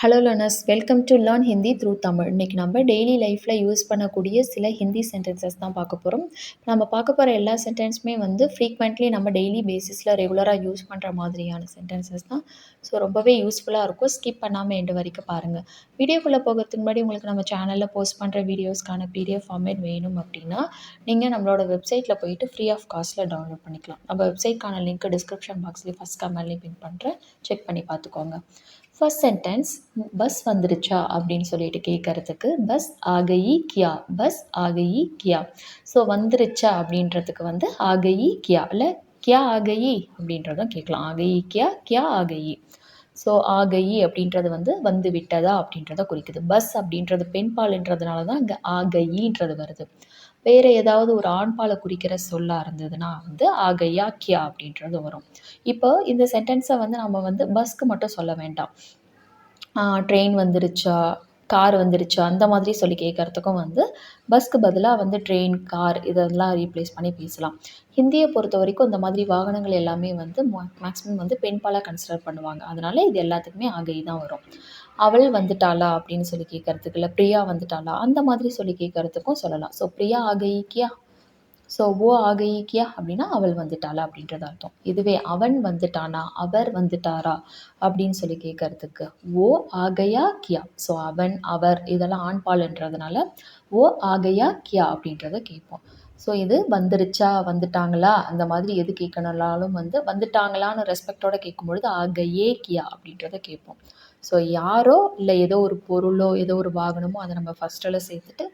Hello learners welcome to learn Hindi through Tamil இன்றைக்கி நம்ம daily லைஃப்பில் யூஸ் பண்ணக்கூடிய சில ஹிந்தி சென்டென்சஸ் தான் பார்க்க போகிறோம் நம்ம பார்க்க போகிற எல்லா சென்டென்ஸுமே வந்து ஃப்ரீக்வெண்ட்லி நம்ம டெய்லி பேசிஸில் ரெகுலராக யூஸ் பண்ணுற மாதிரியான சென்டென்சஸ் தான். ஸோ ரொம்பவே யூஸ்ஃபுல்லாக இருக்கும். ஸ்கிப் பண்ணாமல் எண்டு வரைக்கும் பாருங்கள் வீடியோக்குள்ளே போகிறதுக்கு முன்னாடி உங்களுக்கு நம்ம சேனலில் போஸ்ட் பண்ணுற வீடியோஸ்க்கான பிடிஎஃப் ஃபார்மேட் வேணும் அப்படின்னா நீங்கள் நம்மளோட வெப்சைட்டில் போயிட்டு ஃப்ரீ ஆஃப் காஸ்ட்டில் டவுன்லோட் பண்ணிக்கலாம். நம்ம வெப்சைட்க்கான லிங்க் டிஸ்கிரிப்ஷன் பாக்ஸ்லேயே ஃபஸ்ட் கமெண்ட்லேயும் பின் பண்ணுறேன் செக் பண்ணி பார்த்துக்கோங்க. ஃபர்ஸ்ட் சென்டென்ஸ் பஸ் வந்துருச்சா அப்படின்னு சொல்லிட்டு கேட்குறதுக்கு பஸ் ஆகயி கியா பஸ் ஆகயி கியா. ஸோ வந்துருச்சா அப்படின்றதுக்கு வந்து ஆகயி கியா இல்லை கியா ஆகயி அப்படின்றதும் கேட்கலாம் ஆகயி கியா கியா ஆகயி. ஸோ ஆகயி அப்படின்றது வந்து வந்து விட்டதா அப்படின்றத குறிக்குது. பஸ் அப்படின்றது பெண்பால்ன்றதுனால தான் இங்கே ஆகயின்றது வருது. வேறு ஏதாவது ஒரு ஆண்பாலை குறிக்கிற சொல்லாக இருந்ததுன்னா வந்து ஆகையா கியா அப்படின்றது வரும். இப்போ இந்த சென்டென்ஸை வந்து நம்ம வந்து பஸ்க்கு மட்டும் சொல்ல வேண்டாம். ட்ரெயின் வந்துருச்சா? கார் வந்துருச்சா? அந்த மாதிரி சொல்லி கேட்குறதுக்கும் வந்து பஸ்க்கு பதிலாக வந்து ட்ரெயின் கார் இதெல்லாம் ரீப்ளேஸ் பண்ணி பேசலாம். ஹிந்தியை பொறுத்த வரைக்கும் இந்த மாதிரி வாகனங்கள் எல்லாமே வந்து மேக்ஸிமம் வந்து பெண்பாலாக கன்சிடர் பண்ணுவாங்க. அதனால் இது எல்லாத்துக்குமே ஆகை தான் வரும். அவள் வந்துட்டாளா அப்படின்னு சொல்லி கேட்குறதுக்கு இல்லை பிரியா வந்துட்டாளா? அந்த மாதிரி சொல்லி கேட்குறதுக்கும் சொல்லலாம். ஸோ பிரியா ஆகைக்கியா? ஸோ ஓ ஆகைக்கியா அப்படின்னா அவள் வந்துட்டாளா? அப்படின்றது அர்த்தம். இதுவே அவன் வந்துட்டானா? அவர் வந்துட்டாரா? அப்படின்னு சொல்லி கேட்கறதுக்கு ஓ ஆகையா கியா ஸோ அவன் அவர் இதெல்லாம் ஆண்பால்ன்றதுனால ஓ ஆகையா கியா அப்படின்றத கேட்போம். ஸோ இது வந்துருச்சா? வந்துட்டாங்களா? அந்த மாதிரி எது கேட்கணும்னாலும் வந்து வந்துட்டாங்களான்னு ரெஸ்பெக்டோட கேட்கும்பொழுது ஆகையே கியா அப்படின்றத கேட்போம். ஸோ யாரோ இல்லை ஏதோ ஒரு பொருளோ ஏதோ ஒரு வாகனமோ அதை நம்ம ஃபஸ்ட்டில் சேர்த்துட்டு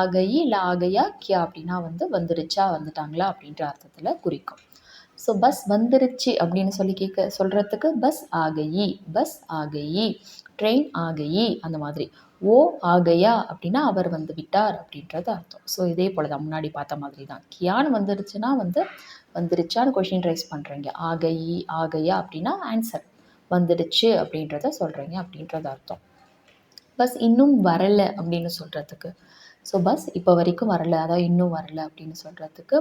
ஆகையி இல்லை ஆகையா கியா அப்படின்னா வந்து வந்துருச்சா? வந்துட்டாங்களா? அப்படின்ற அர்த்தத்தில் குறிக்கும். ஸோ பஸ் வந்துருச்சு அப்படின்னு சொல்லி கேட்க சொல்கிறதுக்கு பஸ் ஆகையி பஸ் ஆகையி. ட்ரெயின் ஆகையி அந்த மாதிரி. ஓ ஆகையா அப்படின்னா அவர் வந்து விட்டார் அப்படின்றது அர்த்தம். ஸோ இதே போல் தான் முன்னாடி பார்த்த மாதிரி தான் கியான் வந்துருச்சுன்னா வந்து வந்துருச்சான்னு கொஷின் ரைஸ் பண்ணுறீங்க ஆகையி ஆகையா அப்படின்னா ஆன்சர் வந்துடுச்சு அப்படின்றத சொல்கிறீங்க அப்படின்றது அர்த்தம். பஸ் இன்னும் வரலை அப்படின்னு சொல்கிறதுக்கு ஸோ பஸ் இப்போ வரைக்கும் வரல. அதாவது இன்னும் வரல அப்படின்னு சொல்கிறதுக்கு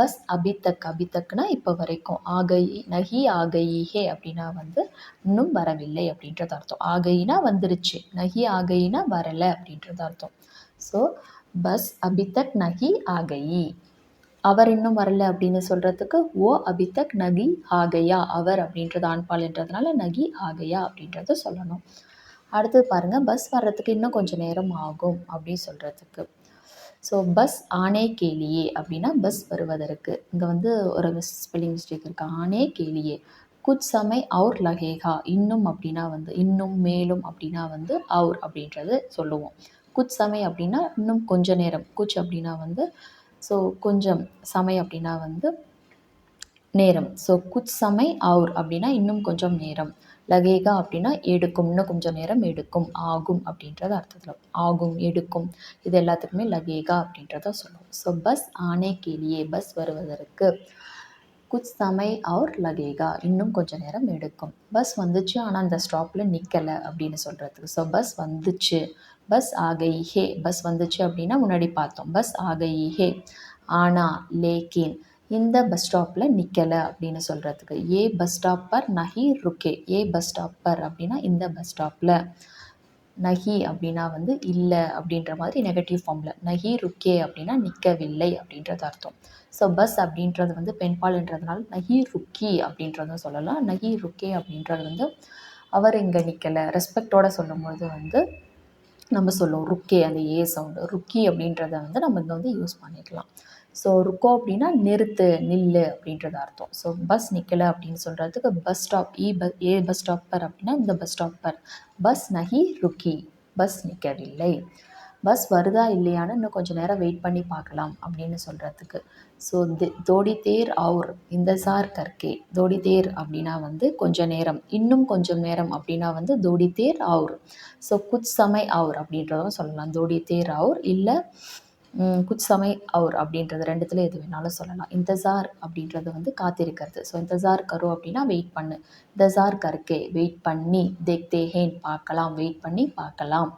பஸ் அபித்தக் அபித்தக்னா இப்போ வரைக்கும் ஆகை நகி ஆகையே அப்படின்னா வந்து இன்னும் வரவில்லை அப்படின்றது அர்த்தம். ஆகைனா வந்துருச்சு. நகி ஆகைனா வரலை அப்படின்றது அர்த்தம். ஸோ பஸ் அபித்தக் நகி ஆகையி. அவர் இன்னும் வரல அப்படின்னு சொல்கிறதுக்கு ஓ அபித்தக் நகி ஆகையா அவர் அப்படின்றது ஆண்பால்ன்றதுனால நகி ஆகையா அப்படின்றத சொல்லணும். அடுத்தது பாருங்கள் பஸ் வர்றதுக்கு இன்னும் கொஞ்சம் நேரம் ஆகும் அப்படின்னு சொல்கிறதுக்கு ஸோ பஸ் ஆனே கேலியே அப்படின்னா பஸ் வருவதற்கு. இங்கே வந்து ஒரு மிஸ் ஸ்பெல்லிங் மிஸ்டேக் இருக்குது ஆனே கேலியே குச் சமை அவுர் லகேகா. இன்னும் அப்படின்னா வந்து இன்னும் மேலும் அப்படின்னா வந்து அவுர் அப்படின்றது சொல்லுவோம். குச் சமை அப்படின்னா இன்னும் கொஞ்ச நேரம். குச் அப்படின்னா வந்து ஸோ கொஞ்சம் சமை அப்படின்னா வந்து நேரம். ஸோ குச் சமை அவுர் அப்படின்னா இன்னும் கொஞ்சம் நேரம். லகேகா அப்படின்னா எடுக்கும் இன்னும் கொஞ்சம் நேரம் எடுக்கும் ஆகும் அப்படின்றது அர்த்தத்தில். ஆகும் எடுக்கும். இது எல்லாத்துக்குமே லகேகா அப்படின்றத சொல்லுவோம். ஸோ பஸ் ஆனே கேலியே பஸ் வருவதற்கு குச் சமை அவர் லகேகா. இன்னும் கொஞ்சம் நேரம் எடுக்கும். பஸ் வந்துச்சு ஆனால் அந்த ஸ்டாப்பில் நிற்கலை அப்படின்னு சொல்கிறதுக்கு ஸோ பஸ் வந்துச்சு. பஸ் ஆகை ஹே பஸ் வந்துச்சு அப்படின்னா முன்னாடி பார்த்தோம். பஸ் ஆகை ஹே ஆனால் லேக்கின் இந்த பஸ் ஸ்டாப்பில் நிற்கலை அப்படின்னு சொல்கிறதுக்கு ஏ பஸ் ஸ்டாப் பர் நஹி ருக்கே. ஏ பஸ் ஸ்டாப் பர் அப்படின்னா இந்த பஸ் ஸ்டாப்பில் நஹி அப்படின்னா வந்து இல்லை அப்படின்ற மாதிரி நெகட்டிவ் ஃபார்மில் நஹி ருக்கே அப்படின்னா நிற்கவில்லை அப்படின்றது அர்த்தம். ஸோ பஸ் அப்படின்றது வந்து பெண்பால்ன்றதுனால நஹி ருக்கி அப்படின்றதும் சொல்லலாம். நஹி ருக்கே அப்படின்றது வந்து அவர் இங்கே நிற்கலை ரெஸ்பெக்டோடு சொல்லும்போது வந்து நம்ம சொல்லுவோம் ருக்கே அந்த ஏ சவுண்டு ருக்கி அப்படின்றத வந்து நம்ம இங்கே வந்து யூஸ் பண்ணிக்கலாம். ஸோ ருக்கோ அப்படின்னா நிறுத்து நில்லு அப்படின்றது அர்த்தம். ஸோ பஸ் நிற்கலை அப்படின்னு சொல்கிறதுக்கு பஸ் ஸ்டாப் இ பஸ் ஏ பஸ் ஸ்டாப் பர் அப்படின்னா இந்த பஸ் ஸ்டாப் பர் பஸ் நகி ருக்கி. பஸ் நிற்கவில்லை பஸ் வருதா இல்லையான்னு இன்னும் கொஞ்சம் நேரம் வெயிட் பண்ணி பார்க்கலாம் அப்படின்னு சொல்கிறதுக்கு ஸோ தி தோடி தேர் அவுர் இந்த சார் கற்கே. தோடி தேர் அப்படின்னா வந்து கொஞ்சம் நேரம். இன்னும் கொஞ்சம் நேரம் அப்படின்னா வந்து தோடி தேர் அவுர் ஸோ குச் சமை அவுர் அப்படின்றதும் சொல்லலாம். தோடி தேர் அவுர் இல்லை குச் சமை அவுர் அப்படின்றது ரெண்டுத்தில் எது வேணாலும் சொல்லலாம். இந்தசார் அப்படின்றது வந்து காத்திருக்கிறது. ஸோ இந்தசார் கரு அப்படின்னா வெயிட் பண்ணு. இந்தசார் கருக்கே வெயிட் பண்ணி தேக்தே ஹேன் பார்க்கலாம் வெயிட் பண்ணி பார்க்கலாம்.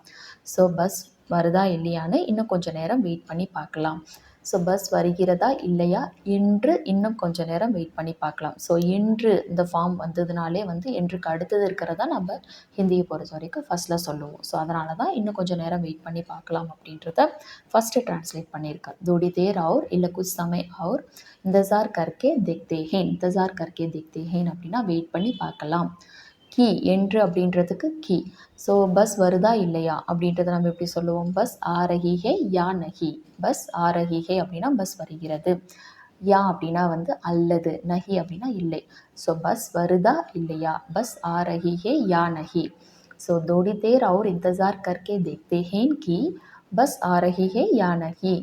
ஸோ பஸ் வருதா இல்லையான்னு இன்னும் கொஞ்சம் நேரம் வெயிட் பண்ணி பார்க்கலாம். ஸோ பஸ் வருகிறதா இல்லையா இன்று இன்னும் கொஞ்சம் நேரம் வெயிட் பண்ணி பார்க்கலாம். ஸோ இன்று இந்த ஃபார்ம் வந்ததுனாலே வந்து என்றுக்கு அடுத்தது இருக்கிறதா நம்ம ஹிந்தியை பொறுத்த வரைக்கும் ஃபஸ்ட்டில் சொல்லுவோம். ஸோ அதனால தான் இன்னும் கொஞ்சம் நேரம் வெயிட் பண்ணி பார்க்கலாம் அப்படின்றத ஃபஸ்ட்டு ட்ரான்ஸ்லேட் பண்ணியிருக்கார் தோடி தேர் அவுர் இல்லை குச் சமய் அவுர் இந்தசார் கர்க்கே திக்தேஹேன் இந்த இந்தசார் கர்க்கே திக் தேஹேன் அப்படின்னா வெயிட் பண்ணி பார்க்கலாம். கீ என்று அப்படின்றதுக்கு கீ ஸோ பஸ் வருதா இல்லையா அப்படின்றத நம்ம எப்படி சொல்லுவோம்? பஸ் ஆரகிகே யா நஹி பஸ் ஆரஹிஹே அப்படின்னா பஸ் வருகிறது. யா அப்படின்னா வந்து அல்லது நஹி அப்படின்னா இல்லை. ஸோ பஸ் வருதா இல்லையா? பஸ் ஆரகிகே யா நஹி ஸோ தோடி தேர் அவுர் இந்தசார் கர்க்கே தேக்தே ஹேன் கி. பஸ் ஆரகிகே யா நகி.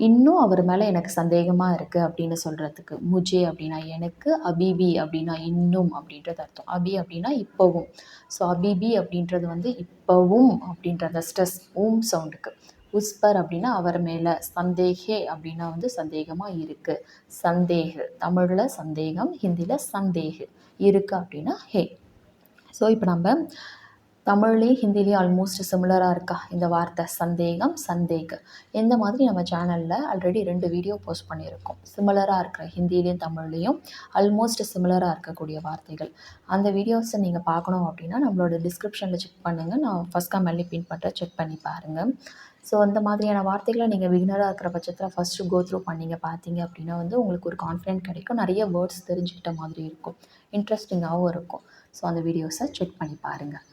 இன்னும் அவர் மேலே எனக்கு சந்தேகமாக இருக்குது அப்படின்னு சொல்கிறதுக்கு முஜே அப்படின்னா எனக்கு அபிபி அப்படின்னா இன்னும் அப்படின்றது அர்த்தம். அபி அப்படின்னா இப்போவும். ஸோ அபிபி அப்படின்றது வந்து இப்போவும் அப்படின்ற அந்த ஸ்ட்ரெஸ் ஊம் சவுண்டுக்கு உஸ்பர் அப்படின்னா அவர் மேலே சந்தேகே அப்படின்னா வந்து சந்தேகமாக இருக்குது சந்தேகு. தமிழில் சந்தேகம் ஹிந்தியில் சந்தேகு. இருக்குது அப்படின்னா ஹே. ஸோ இப்போ நம்ம தமிழ்லேயும் ஹிந்திலேயும் ஆல்மோஸ்ட் சிமிலராக இருக்கா? இந்த வார்த்தை சந்தேகம் சந்தேக. இந்த மாதிரி நம்ம சேனலில் ஆல்ரெடி ரெண்டு வீடியோ போஸ்ட் பண்ணியிருக்கோம். சிமிலராக இருக்கிற ஹிந்திலேயும் தமிழ்லேயும் ஆல்மோஸ்ட் சிமிலராக இருக்கக்கூடிய வார்த்தைகள். அந்த வீடியோஸை நீங்கள் பார்க்கணும் அப்படின்னா நம்மளோட டிஸ்கிரிப்ஷனில் செக் பண்ணுங்கள் நான் ஃபஸ்ட் கமெண்ட்லி பின் பண்ணுறேன் செக் பண்ணி பாருங்கள் ஸோ அந்த மாதிரியான வார்த்தைகளை நீங்கள் பிகினராக இருக்கிற பட்சத்தில் ஃபஸ்ட்டு கோ த்ரூ பண்ணிங்க பார்த்தீங்க அப்படின்னா வந்து உங்களுக்கு ஒரு கான்ஃபிடென்ட் கிடைக்கும். நிறைய வேர்ட்ஸ் தெரிஞ்சுக்கிட்ட மாதிரி இருக்கும். இன்ட்ரெஸ்டிங்காகவும் இருக்கும். ஸோ அந்த வீடியோஸை செக் பண்ணி பாருங்கள்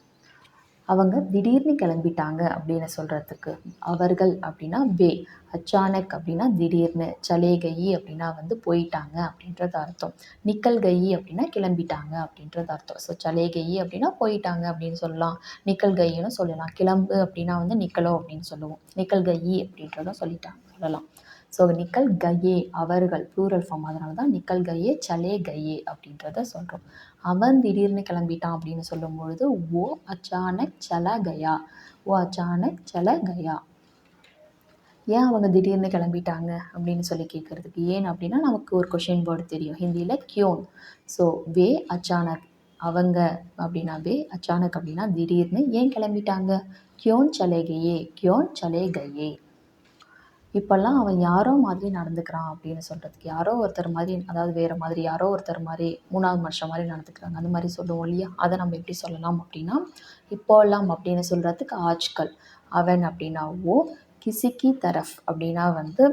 அவங்க திடீர்னு கிளம்பிட்டாங்க அப்படின்னு சொல்கிறதுக்கு அவர்கள் அப்படின்னா வே அச்சானக் அப்படின்னா திடீர்னு சலே கயி அப்படின்னா வந்து போயிட்டாங்க அப்படின்றது அர்த்தம். நிக்கல் கயி அப்படின்னா கிளம்பிட்டாங்க அப்படின்றது அர்த்தம். ஸோ சலே கயி அப்படின்னா போயிட்டாங்க அப்படின்னு சொல்லலாம். நிக்கல் கையின்னு சொல்லலாம். கிளம்பு அப்படின்னா வந்து நிக்கலோ அப்படின்னு சொல்லுவோம். நிக்கல் கயி அப்படின்றதும் சொல்லிட்டாங்க சொல்லலாம். ஸோ நிக்கல் கயே அவர்கள் ப்ளூரல் ஃபார்ம் அதனால தான் நிக்கல் கயே சலே கயே அப்படின்றத சொல்கிறோம் அவன் திடீர்னு கிளம்பிட்டான் அப்படின்னு சொல்லும் பொழுது ஓ அச்சானக் சல கயா ஓ அச்சானக் சல கயா. ஏன் அவங்க திடீர்னு கிளம்பிட்டாங்க அப்படின்னு சொல்லி கேட்குறதுக்கு ஏன் அப்படின்னா நமக்கு ஒரு கொஷின் வேர்டு தெரியும். ஹிந்தியில் கியோன். ஸோ வே அச்சானக் அவங்க அப்படின்னா வே அச்சானக் அப்படின்னா திடீர்னு ஏன் கிளம்பிட்டாங்க? கியோன் சலே கயே கியோன் சலே கயே. இப்போல்லாம் அவன் யாரோ மாதிரி நடந்துக்கிறான் அப்படின்னு சொல்கிறதுக்கு யாரோ ஒருத்தர் மாதிரி அதாவது வேறு மாதிரி யாரோ ஒருத்தர் மாதிரி மூணாவது மனுஷன் மாதிரி நடந்துக்கிறாங்க. அந்த மாதிரி சொல்லுவோம் இல்லையா? அதை நம்ம எப்படி சொல்லலாம் அப்படின்னா இப்போல்லாம் அப்படின்னு சொல்கிறதுக்கு ஆஜ்கல் அவன் அப்படின்னா ஓ கிசிக்கி தரஃப் அப்படின்னா வந்து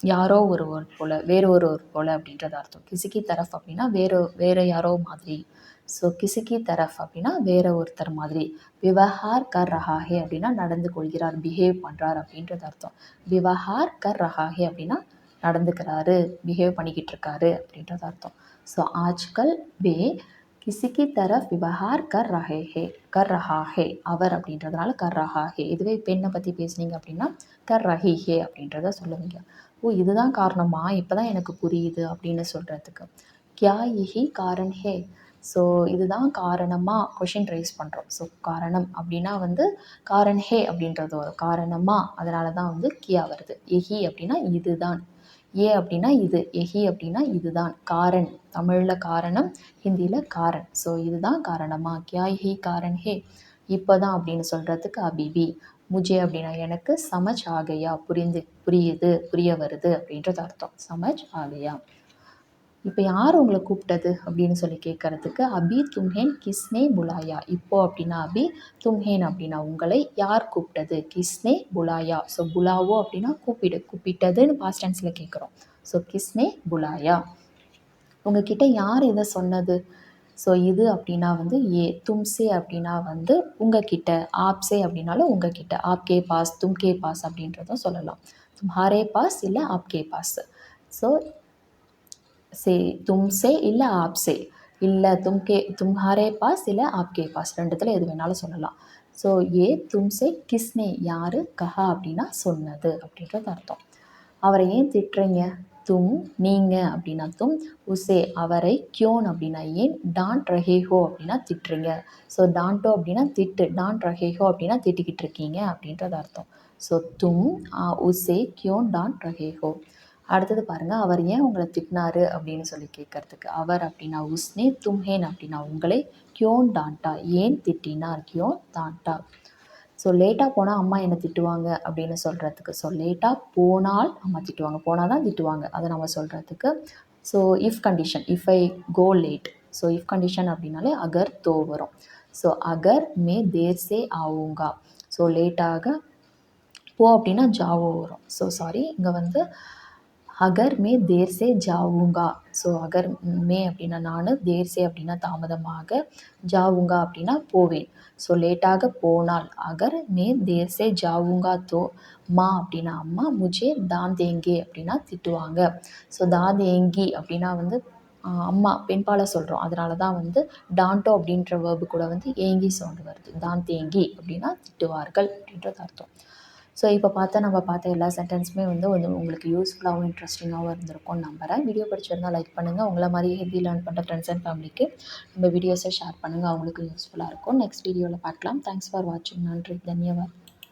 யாரோ ஒருவர் போல் வேறு ஒருவர் போல் அப்படின்றது அர்த்தம். கிசிக்கி தரஃப் அப்படின்னா வேறு வேறு யாரோ மாதிரி. ஸோ கிசுகி தரஃப் அப்படின்னா வேற ஒருத்தர் மாதிரி. விவஹார் கர் ரஹாஹே அப்படின்னா நடந்து கொள்கிறார் பிஹேவ் பண்ணுறார் அப்படின்றது அர்த்தம். விவஹார் கர் ரஹாஹே அப்படின்னா நடந்துக்கிறாரு பிஹேவ் பண்ணிக்கிட்டு இருக்காரு அப்படின்றது அர்த்தம். ஸோ ஆஜ்கல் வே கிசிக்கி தரஃப் விவஹார் கர் ரஹே ஹே கர் ரஹா ஹே அவர் அப்படின்றதுனால கர் ரஹாஹே. இதுவே பெண்ணை பற்றி பேசுனீங்க அப்படின்னா கர் ரஹிஹே அப்படின்றத சொல்லுவீங்க. ஓ இதுதான் காரணமா? இப்போ தான் எனக்கு புரியுது அப்படின்னு சொல்கிறதுக்கு கியா இஹி காரன் ஹே? ஸோ இதுதான் காரணமாக கொஷின் ரைஸ் பண்ணுறோம் ஸோ காரணம் அப்படின்னா வந்து காரண் ஹே அப்படின்றது வரும். காரணமாக அதனால தான் வந்து கியா வருது. எஹி அப்படின்னா இதுதான். ஏ அப்படின்னா இது. எஹி அப்படின்னா இதுதான். காரன் தமிழில் காரணம் ஹிந்தியில் காரன் ஸோ இதுதான் காரணமாக கியா ஹி காரன் ஹே. இப்போ தான் அப்படின்னு சொல்கிறதுக்கு அபிபி முஜே அப்படின்னா எனக்கு சமஜ் ஆகையா? புரிந்து புரியுது புரிய வருது அப்படின்றது அர்த்தம். சமஜ் ஆகையா? இப்போ யார் உங்களை கூப்பிட்டது அப்படின்னு சொல்லி கேட்குறதுக்கு அபி தும்ஹேன் கிஸ்னே புலாயா. இப்போ அப்படின்னா அபி தும்ஹேன் அப்படின்னா உங்களை. யார் கூப்பிட்டது? கிஸ்னே புலாயா. ஸோ புலாவோ அப்படின்னா கூப்பிடு கூப்பிட்டதுன்னு பாஸ்ட் டென்ஸில் கேட்குறோம் ஸோ கிஸ்னே புலாயா. உங்ககிட்ட யார் இதை சொன்னது? ஸோ இது அப்படின்னா வந்து ஏ தும்சே அப்படின்னா வந்து உங்ககிட்ட ஆப்சே அப்படின்னாலும் உங்ககிட்ட. ஆப்கே பாஸ் தும்கே பாஸ் அப்படின்றதும் சொல்லலாம். தும்ஹாரே பாஸ் இல்லை ஆப்கே பாஸ். ஸோ சே தும்சே இல்லை ஆப்சே இல்லை தும்கே தும்ஹாரே பாஸ் இல்லை ஆப்கே பாஸ். ரெண்டுத்தில் எது வேணாலும் சொல்லலாம். ஸோ ஏ தும்சே கிஸ்னே யார் கஹா அப்படின்னா சொன்னது அப்படின்றது அர்த்தம். அவரை ஏன் திட்டுறீங்க? தும் நீங்கள் அப்படின்னா தும் உசே அவரை கியோன் அப்படின்னா ஏன் டான் ரஹேஹோ அப்படின்னா திட்டுறீங்க. ஸோ டான்டோ அப்படின்னா திட்டு டான் ரஹேஹோ அப்படின்னா திட்டிக்கிட்டு இருக்கீங்க அப்படின்றது அர்த்தம். ஸோ தும் உசே கியோன் டான் ரஹேஹோ அடுத்தது பாருங்கள் அவர் ஏன் உங்களை திட்டினாரு அப்படின்னு சொல்லி கேட்குறதுக்கு அவர் அப்படின்னா உஸ்னே தும்ஹேன் அப்படின்னா உங்களை கியோன் டான்டா? ஏன் திட்டினார்? கியோன் டான்டா? ஸோ லேட்டாக போனால் அம்மா என்னை திட்டுவாங்க அப்படின்னு சொல்கிறதுக்கு ஸோ லேட்டாக போனால் அம்மா திட்டுவாங்க. போனால் தான் திட்டுவாங்க அதை நம்ம சொல்கிறதுக்கு so if condition if I go late so if condition அப்படின்னாலே அகர் தோ வரும். ஸோ அகர் மே தேர் சே ஆவுங்கா ஸோ லேட்டாக போ அப்படின்னா ஜாவோ வரும். ஸோ சாரி இங்கே வந்து அகர் மே தேர் சே ஜாவுங்கா. ஸோ அகர் மே அப்படின்னா நான் தேர் சே அப்படின்னா தாமதமாக ஜாவுங்கா அப்படின்னா போவேன். ஸோ லேட்டாக போனால் அகர் மே தேர் சே ஜாவுங்கா தோ மா அப்படின்னா அம்மா முஜே தான் தேங்கே அப்படின்னா திட்டுவாங்க. ஸோ தான் தேங்கி அப்படின்னா வந்து அம்மா பெண்பால சொல்கிறோம் அதனால தான் வந்து டான்டோ அப்படின்ற வேர்பு கூட வந்து ஏங்கி சவுண்டு வருது. தான் தேங்கி அப்படின்னா திட்டுவார்கள் அப்படின்றது அர்த்தம். ஸோ இப்போ பார்த்தா நம்ம பார்த்த எல்லா சென்டென்ஸுமே வந்து வந்து உங்களுக்கு யூஸ்ஃபுல்லாகவும் இன்ட்ரெஸ்டிங்காகவும் இருந்திருக்கும்னு நம்புகிறேன் வீடியோ படிச்சிருந்தால் லைக் பண்ணுங்கள் உங்களை மாதிரி ஹெவி லேர்ன் பண்ணுற ஃப்ரெண்ட்ஸ் அண்ட் ஃபேமிலிக்கு நம்ம வீடியோஸை ஷேர் பண்ணுங்கள் அவங்களுக்கு யூஸ்ஃபுல்லாக இருக்கும். நெக்ஸ்ட் வீடியோவில் பார்க்கலாம். தேங்க்ஸ் ஃபார் வாட்சிங் நன்றி. தன்யவாத்.